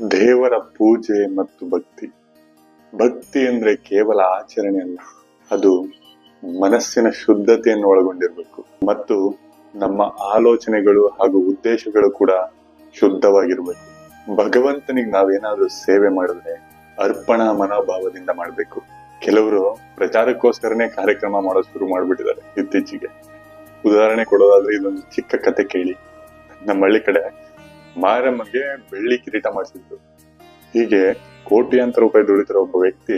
ದೇವರ ಪೂಜೆ ಮತ್ತು ಭಕ್ತಿ. ಭಕ್ತಿ ಅಂದ್ರೆ ಕೇವಲ ಆಚರಣೆ ಅಲ್ಲ, ಅದು ಮನಸ್ಸಿನ ಶುದ್ಧತೆಯನ್ನು ಒಳಗೊಂಡಿರಬೇಕು. ಮತ್ತು ನಮ್ಮ ಆಲೋಚನೆಗಳು ಹಾಗೂ ಉದ್ದೇಶಗಳು ಕೂಡ ಶುದ್ಧವಾಗಿರ್ಬೇಕು. ಭಗವಂತನಿಗೆ ನಾವೇನಾದ್ರೂ ಸೇವೆ ಮಾಡಿದ್ರೆ ಅರ್ಪಣಾ ಮನೋಭಾವದಿಂದ ಮಾಡಬೇಕು. ಕೆಲವರು ಪ್ರಚಾರಕ್ಕೋಸ್ಕರನೇ ಕಾರ್ಯಕ್ರಮ ಮಾಡೋ ಶುರು ಮಾಡ್ಬಿಟ್ಟಿದ್ದಾರೆ ಇತ್ತೀಚೆಗೆ. ಉದಾಹರಣೆ ಕೊಡೋದಾದ್ರೆ ಇದೊಂದು ಚಿಕ್ಕ ಕತೆ ಕೇಳಿ. ನಮ್ಮ ಹಳ್ಳಿ ಕಡೆ ಮಾರಮ್ಮಗೆ ಬೆಳ್ಳಿ ಕಿರೀಟ ಮಾಡಿಸಿದ್ರು. ಹೀಗೆ ಕೋಟ್ಯಾಂತರ ರೂಪಾಯಿ ದುಡಿತಿರೋ ಒಬ್ಬ ವ್ಯಕ್ತಿ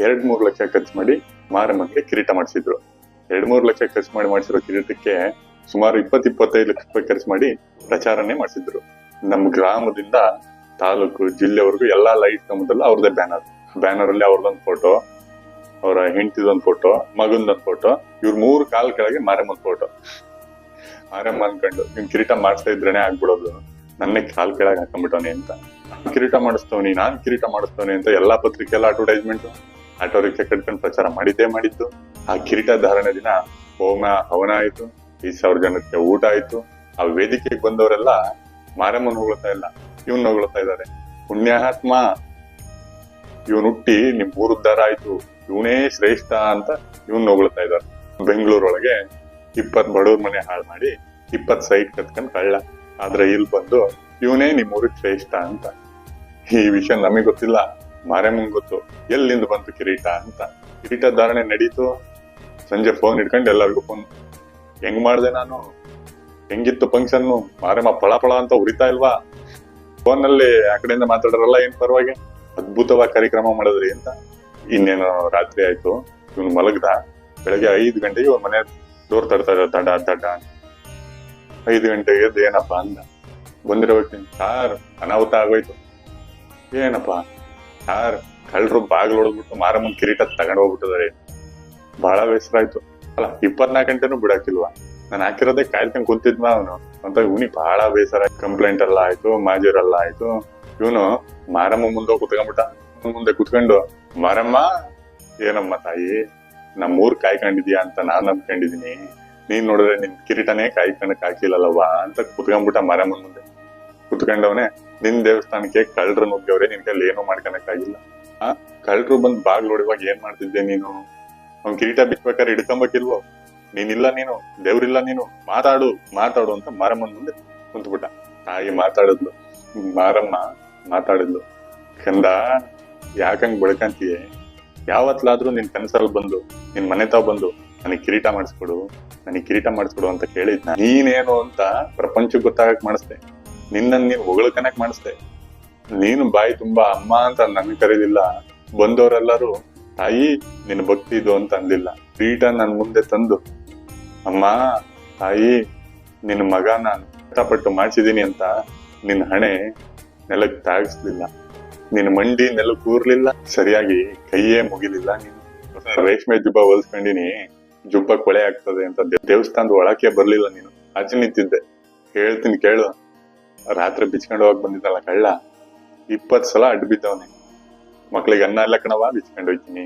ಎರಡ್ ಮೂರು ಲಕ್ಷ ಖರ್ಚು ಮಾಡಿ ಮಾರಮ್ಮಗೆ ಕಿರೀಟ ಮಾಡಿಸಿದ್ರು. ಎರಡ್ ಮೂರು ಲಕ್ಷ ಖರ್ಚು ಮಾಡಿ ಮಾಡಿಸಿರೋ ಕಿರೀಟಕ್ಕೆ ಸುಮಾರು ಇಪ್ಪತ್ ಇಪ್ಪತ್ತೈದು ಲಕ್ಷ ರೂಪಾಯಿ ಖರ್ಚು ಮಾಡಿ ಪ್ರಚಾರನೇ ಮಾಡಿಸಿದ್ರು. ನಮ್ಮ ಗ್ರಾಮದಿಂದ ತಾಲೂಕು ಜಿಲ್ಲೆವರೆಗೂ ಎಲ್ಲಾ ಲೈಟ್ ಕಂಬದಲ್ಲ ಅವ್ರದೇ ಬ್ಯಾನರ್ ಬ್ಯಾನರ್ ಅಲ್ಲಿ ಅವ್ರದೊಂದು ಫೋಟೋ ಅವರ ಹೆಂಡತಿದೊಂದು ಫೋಟೋ ಮಗಂದೊಂದು ಫೋಟೋ ಇವ್ರ ಮೂರು ಕಾಲ್ ಕೆಳಗೆ ಮಾರಮ್ಮನ ಫೋಟೋ ಮಾರಮ್ಮ ಅನ್ಕೊಂಡು ನಿಮ್ ಕಿರೀಟ ಮಾಡಿಸ್ತಾ ಇದ್ರೇನೆ ಆಗ್ಬಿಡೋದು. ನನ್ನೇ ಕಾಲ್ ಕೆಳಗೆ ಹಾಕೊಂಡ್ಬಿಟ್ಟವನೆ ಅಂತ. ಕಿರೀಟ ಮಾಡಿಸ್ತವನಿ ನಾನ್ ಕಿರೀಟ ಮಾಡಿಸ್ತವನಿ ಅಂತ ಎಲ್ಲಾ ಪತ್ರಿಕೆಲ್ಲ ಅಡ್ವರ್ಟೈಸ್ಮೆಂಟ್ ಆಟೋ ರಿಕ್ಷಾ ಕಟ್ಕೊಂಡು ಪ್ರಚಾರ ಮಾಡಿದ್ದೇ ಮಾಡಿದ್ದು. ಆ ಕಿರೀಟ ಧಾರಣೆ ದಿನ ಹೋಮ, ಹವನ ಆಯ್ತು. ಈ ಸಾವಿರ ಜನಕ್ಕೆ ಊಟ ಆಯ್ತು. ಆ ವೇದಿಕೆಗೆ ಬಂದವರೆಲ್ಲ ಮಾರಮ್ಮನ್ ಹೊಗಳ್ತಾ ಇಲ್ಲ, ಇವನ್ ಹೊಗಳ್ತಾ ಇದ್ದಾರೆ. ಪುಣ್ಯಾತ್ಮ, ಇವನ್ ಹುಟ್ಟಿ ನಿಮ್ ಊರುದ್ಧಾರ ಆಯ್ತು. ಇವನೇ ಶ್ರೇಷ್ಠ ಅಂತ ಇವನ್ ಹೊಗಳ್ತಾ ಇದ್ದಾರೆ. ಬೆಂಗಳೂರೊಳಗೆ ಇಪ್ಪತ್ ಬಡವ್ರ ಮನೆ ಹಾಳು ಮಾಡಿ ಇಪ್ಪತ್ ಸೈಟ್ ಕತ್ಕೊಂಡ್ ಕಳ್ಳ. ಆದ್ರೆ ಇಲ್ಲಿ ಬಂದು ಇವನೇ ನಿಮ್ಮ ಊರಿಗೆ ಶ್ರೇಷ್ಠ ಅಂತ. ಈ ವಿಷಯ ನಮಗೆ ಗೊತ್ತಿಲ್ಲ ಮಾರಮ್ಮಂಗ್ ಗೊತ್ತು. ಎಲ್ಲಿಂದ ಬಂತು ಕಿರೀಟ ಅಂತ. ಕಿರೀಟ ಧಾರಣೆ ನಡೀತು. ಸಂಜೆ ಫೋನ್ ಇಟ್ಕೊಂಡು ಎಲ್ಲರಿಗೂ ಫೋನ್ ಹೆಂಗ್ ಮಾಡ್ದೆ ನಾನು? ಹೆಂಗಿತ್ತು ಫಂಕ್ಷನ್ ಮಾರಮ್ಮ ಪಳ ಪಳ ಅಂತ ಉರಿತಾ ಇಲ್ವಾ? ಫೋನ್ನಲ್ಲಿ ಆ ಕಡೆಯಿಂದ ಮಾತಾಡೋರಲ್ಲ ಏನ್ ಪರವಾಗಿ? ಅದ್ಭುತವಾಗಿ ಕಾರ್ಯಕ್ರಮ ಮಾಡಿದ್ರಿ ಅಂತ. ಇನ್ನೇನು ರಾತ್ರಿ ಆಯ್ತು. ಇವ್ನು ಮಲಗ್ದ. ಬೆಳಗ್ಗೆ ಐದು ಗಂಟೆಗೆ ಮನೆ ಡೋರ್ ತಡ್ತಾ ದಡ ದಡ ಅಂತ. ಐದು ಗಂಟೆಗೆ ಏನಪ್ಪ ಅಂದ. ಬಂದಿರೋ ವ್ಯಕ್ತಿ, ಸಾರ್, ಅನಾಹುತ ಆಗೋಯ್ತು. ಏನಪ್ಪ? ಸಾರ್, ಕಳ್ಳರು ಬಾಗಿಲು ಹೊಡೆದ್ಬಿಟ್ಟು ಮಾರಮ್ಮನ್ ಕಿರೀಟ ತಗೊಂಡು ಹೋಗ್ಬಿಟ್ಟಿದ್ದಾರೆ. ಬಹಳ ಬೇಸರ ಆಯ್ತು. ಅಲ್ಲ, ಇಪ್ಪತ್ನಾಲ್ಕು ಗಂಟೆನೂ ಬಿಡಾಕಿಲ್ವಾ ನಾನು ಹಾಕಿರೋದೇ ಕಾಯ್ತಂಗೆ ಕುಂತಿದ್ನ ಅವನು? ಅಂತ ಇವನಿ ಬಹಳ ಬೇಸರ ಕಂಪ್ಲೇಂಟ್ ಎಲ್ಲ ಆಯ್ತು, ಮಾಜೂರೆಲ್ಲ ಆಯ್ತು. ಇವನು ಮಾರಮ್ಮ ಮುಂದೆ ಕುತ್ಕೊಂಡ್ಬಿಟ್ಟ. ಮುಂದೆ ಕುತ್ಕೊಂಡು, ಮಾರಮ್ಮ, ಏನಮ್ಮ ತಾಯಿ, ನಮ್ಮೂರ್ ಕಾಯ್ಕೊಂಡಿದ್ಯಾ ಅಂತ ನಾನು ಅನ್ಕೊಂಡಿದೀನಿ ನೀನ್ ನೋಡಿದ್ರೆ ನಿನ್ ಕಿರೀಟನೇ ಕಾಯ್ಕೊಂಡಕ್ ಹಾಕಿಲ್ಲಲ್ಲವ್ವ ಅಂತ ಕುತ್ಕೊಂಡ್ಬಿಟ್ಟ ಮಾರಮ್ಮನ್ ಮುಂದೆ. ಕುತ್ಕೊಂಡವನೆ ನಿನ್ ದೇವಸ್ಥಾನಕ್ಕೆ ಕಳ್ಳರು ನುಗ್ಗವ್ರೆ ನಿನ್ ಕೈಲಿ ಏನೂ ಮಾಡ್ಕೊಳಕ್ ಆಗಿಲ್ಲ. ಆ, ಕಳ್ಳರು ಬಂದ್ ಬಾಗ್ಲು ಹೊಡಿವಾಗ ಏನ್ ಮಾಡ್ತಿದ್ದೆ ನೀನು? ಅವ್ನ್ ಕಿರೀಟ ಬಿಚ್ಬೇಕಾದ್ರೆ ಹಿಡ್ಕೊಂಬಕ್ಕಿಲ್ವೋ ನೀನಿಲ್ಲ ನೀನು, ದೇವ್ರಿಲ್ಲ ನೀನು, ಮಾತಾಡು ಮಾತಾಡು ಅಂತ ಮಾರಮ್ಮನ್ ಮುಂದೆ ಕುಂತ್ಬಿಟ್ಟ. ತಾಯಿ ಮಾತಾಡಿದ್ಲು. ಮಾರಮ್ಮ ಮಾತಾಡಿದ್ಲು. ಕಂದ ಯಾಕಂಗ್ ಬೆಳ್ಕಂತೀಯ ಯಾವತ್ಲಾದ್ರೂ ನಿನ್ ಕನಸಲ್ಲಿ ಬಂದು, ನಿನ್ ಮನೆ ತಾವ್ ಬಂದು ನನಗ್ ಕಿರೀಟ ಮಾಡಿಸ್ಕೊಡು, ನನಗೆ ಕಿರೀಟ ಮಾಡಿಸ್ಕೊಡು ಅಂತ ಕೇಳಿದ್ನ. ನೀನೇನು ಅಂತ ಪ್ರಪಂಚಕ್ಕೆ ಗೊತ್ತಾಗಕ್ ಮಾಡಿಸ್ದೆ. ನಿನ್ನ ನೀನ್ ಹೊಗಳ್ಕನಕ್ ಮಾಡಿಸ್ದೆ. ನೀನು ಬಾಯಿ ತುಂಬಾ ಅಮ್ಮ ಅಂತ ನನ್ ಕರೀಲಿಲ್ಲ. ಬಂದವರೆಲ್ಲರೂ ತಾಯಿ, ನಿನ್ನ ಭಕ್ತಿ ಇದು ಅಂತ ಅಂದಿಲ್ಲ. ಕಿರೀಟ ನನ್ ಮುಂದೆ ತಂದು. ಅಮ್ಮ, ತಾಯಿ, ನಿನ್ನ ಮಗ ನಾನು ಕಷ್ಟಪಟ್ಟು ಮಾಡಿಸಿದೀನಿ ಅಂತ ನಿನ್ನ ಹಣೆ ನೆಲಕ್ಕೆ ತಾಗಿಸ್ಲಿಲ್ಲ ನಿನ್ನ ಮಂಡಿ ನೆಲಕ್ಕೆ ಕೂರ್ಲಿಲ್ಲ ಸರಿಯಾಗಿ ಕೈಯೇ ಮುಗಿಲಿಲ್ಲ ನೀನು. ರೇಷ್ಮೆ ಜುಬ್ಬ ಹೊಲ್ಸ್ಕೊಂಡಿನಿ. ಜುಬ್ಬ ಕೊಳೆ ಆಗ್ತದೆ ಅಂತ ದೇವಸ್ಥಾನದ ಒಳಕ್ಕೆ ಬರ್ಲಿಲ್ಲ ನೀನು. ಆಚೆ ನಿಂತಿದ್ದೆ. ಹೇಳ್ತೀನಿ, ಕೇಳು. ರಾತ್ರಿ ಬಿಚ್ಕೊಂಡು ಹೋಗಿ ಬಂದಿದ್ದಲ್ಲ ಕಳ್ಳ? ಇಪ್ಪತ್ ಸಲ ಅಡ್ಡ ಬಿದ್ದವನೆ. ಮಕ್ಳಿಗೆ ಅನ್ನ ಎಲ್ಲ ಕಣವ ಬಿಚ್ಕೊಂಡು ಹೋಯ್ತೀನಿ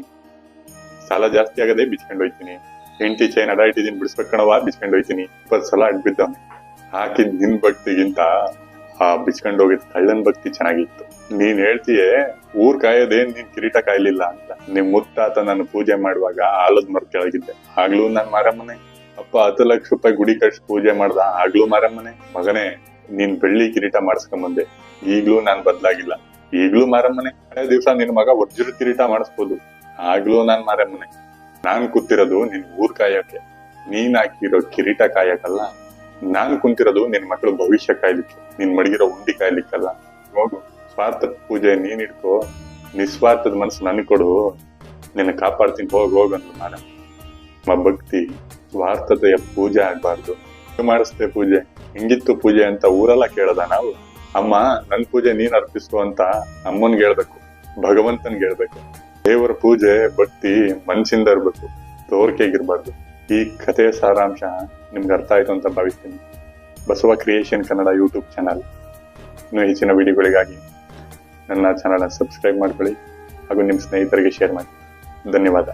ಸಾಲ ಜಾಸ್ತಿ ಆಗದೆ ಬಿಚ್ಕೊಂಡು ಹೋಯ್ತೀನಿ ಹೆಂಡತಿ ಚೈನ್ ಅಡ ಇಟ್ಟಿದ್ದೀನಿ, ಬಿಡಿಸ್ಬೇಕು ಕಣವಾ ಬಿಚ್ಕೊಂಡು ಹೋಯ್ತೀನಿ ಇಪ್ಪತ್ತು ಸಲ ಅಡ್ಡ ಬಿದ್ದವನೆ. ಹಾಕಿದ್ ನಿನ್ ಭಕ್ತಿಗಿಂತ ಆ ಬಿಚ್ಕೊಂಡು ಹೋಗಿದ್ ಕಳ್ಳನ್ ಭಕ್ತಿ ಚೆನ್ನಾಗಿತ್ತು. ನೀನ್ ಹೇಳ್ತೀಯೇ, ಊರ್ ಕಾಯೋದೇನ್ ನೀನ್ ಕಿರೀಟ ಕಾಯ್ಲಿಲ್ಲ ಅಂತ. ನಿಮ್ ಮುತ್ತಾತ ನಾನು ಪೂಜೆ ಮಾಡುವಾಗ ಆಲದ್ ಮರ ಕೆಳಗಿದ್ದೆ. ಆಗ್ಲೂ ನಾನ್ ಮಾರಮ್ಮನೆ. ಅಪ್ಪ ಹತ್ತು ಲಕ್ಷ ರೂಪಾಯಿ ಗುಡಿ ಕಟ್ಸಿ ಪೂಜೆ ಮಾಡ್ದ ಆಗ್ಲೂ ಮಾರಮ್ಮನೆ. ಮಗನೇ, ನೀನ್ ಬೆಳ್ಳಿ ಕಿರೀಟ ಮಾಡಿಸ್ಕೊಂಬಂದೆ. ಈಗ್ಲೂ ನಾನ್ ಬದ್ಲಾಗಿಲ್ಲ. ಈಗ್ಲೂ ಮಾರಮ್ಮನೆ. ದಿವ್ಸ ನಿನ್ ಮಗ ವಜ್ರ ಕಿರೀಟ ಮಾಡಿಸ್ಬೋದು. ಆಗ್ಲೂ ನಾನ್ ಮಾರಮ್ಮನೆ. ನಾನ್ ಕೂತಿರೋದು ನಿನ್ ಊರ್ ಕಾಯಕ್ಕೆ ನೀನ್ ಹಾಕಿರೋ ಕಿರೀಟ ಕಾಯಕಲ್ಲ. ನಾನ್ ಕುಂತಿರೋದು ನಿನ್ ಮಕ್ಕಳು ಭವಿಷ್ಯ ಕಾಯ್ಲಿಕ್ಕೆ, ನಿನ್ ಮಡಗಿರೋ ಉಂಡಿ ಕಾಯ್ಲಿಕ್ಕಲ್ಲ. ಹೋಗು ಸ್ವಾರ್ಥದ ಪೂಜೆ ನೀನ್ ಇಟ್ಕೋ, ನಿಸ್ವಾರ್ಥದ ಮನಸ್ಸು ನನಗೆ ಕೊಡು, ನಿನ್ನ ಕಾಪಾಡ್ತೀನಿ, ಹೋಗ್ ಹೋಗಂದ್ರು ನಾನು. ನಮ್ಮ ಭಕ್ತಿ ಸ್ವಾರ್ಥತೆಯ ಪೂಜೆ ಆಗ್ಬಾರ್ದು. ಮಾಡಿಸ್ತೆ ಪೂಜೆ, ಹಿಂಗಿತ್ತು ಪೂಜೆ ಅಂತ ಊರೆಲ್ಲ ಕೇಳದ ನಾವು? ಅಮ್ಮ, ನನ್ ಪೂಜೆ ನೀನ್ ಅರ್ಪಿಸು ಅಂತ ಅಮ್ಮನ್ಗೆ ಹೇಳ್ಬೇಕು, ಭಗವಂತನ್ಗೆ ಹೇಳ್ಬೇಕು. ದೇವರ ಪೂಜೆ, ಭಕ್ತಿ, ಮನ್ಸಿಂದ ಇರ್ಬೇಕು ತೋರಿಕೆಗಿರ್ಬಾರ್ದು ಈ ಕಥೆಯ ಸಾರಾಂಶ ನಿಮ್ಗೆ ಅರ್ಥ ಆಯಿತು ಅಂತ ಭಾವಿಸ್ತೀನಿ. Basava creation Kannada YouTube channel ಇನ್ನೂ ಹೆಚ್ಚಿನ ವಿಡಿಯೋಗಳಿಗಾಗಿ ನನ್ನ ಚಾನಲ್ ಸಬ್ಸ್ಕ್ರೈಬ್ ಮಾಡ್ಕೊಳ್ಳಿ ಹಾಗೂ ನಿಮ್ಮ ಸ್ನೇಹಿತರಿಗೆ ಶೇರ್ ಮಾಡಿ. ಧನ್ಯವಾದ.